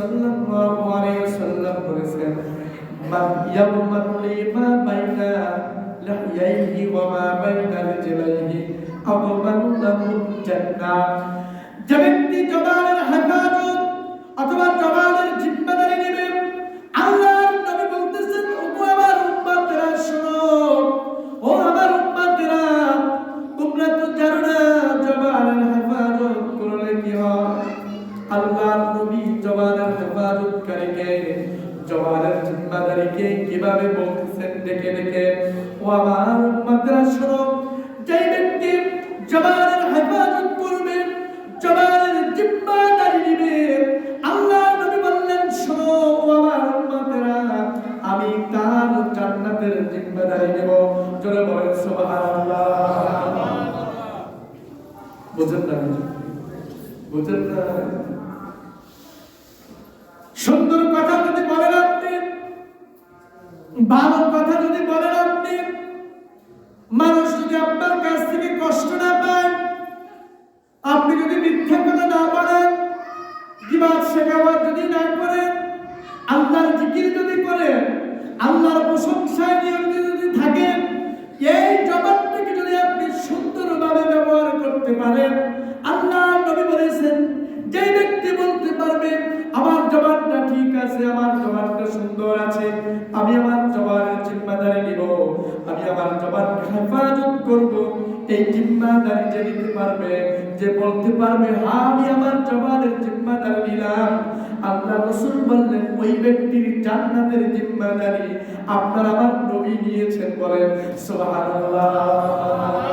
সাল্লাল্লাহু আলাইহি ওয়াসাল্লাম বলেছেন মা ইয়াউমান লিমা বাইনা লাহয়াইহি ওয়া মা বাইনা রিজলাইহি আদমান লাহু জান্নাহ যে ব্যক্তি জবানে আল্লাহর নবী জওয়ানের হেফাজত করে কে জওয়ানের জিম্মাদারি কে কীভাবে বলতেছেন দেখে দেখে। ও আমার উম্মতরা, শোনো, যেই ব্যক্তি জওয়ানের হেফাজত করবে জওয়ানের জিম্মাদারি নিবে, আল্লাহ নবী বললেন, শোনো, ও আমার উম্মতরা, আমি তার জান্নাতের জিম্মাদারি নেব। চলে বলেন, সুবহানাল্লাহ। বুঝেন না বুঝেন না? ভালো কথা যদি বলেন আপনি, মানুষ যদি আপনার কাছ থেকে কষ্ট না পায়, আপনি যদি মিথ্যা কথা না বলেন দিবাদ শেখাওয়াত যদি না করেন, আল্লাহর জিকির যদি করেন, আল্লাহর প্রশংসায় নিয়োজিত যদি থাকেন, এই জবাবটাকে যদি আপনি সুন্দরভাবে ব্যবহার করতে পারেন, আল্লাহ নবী বলেছেন আমি আমার জবানকে হেফাজত করব। এই জিম্মাদারি যে নিতে পারবে, যে বলতে পারবে হ্যাঁ আমি আমার জবানের জিম্মাদারি নিলাম। আল্লাহ রসুল বললেন, ওই ব্যক্তির জান্নাতের জিম্মাদারি আপনার আমার নবী নিয়েছেন বলেন। সুবহানাল্লাহ।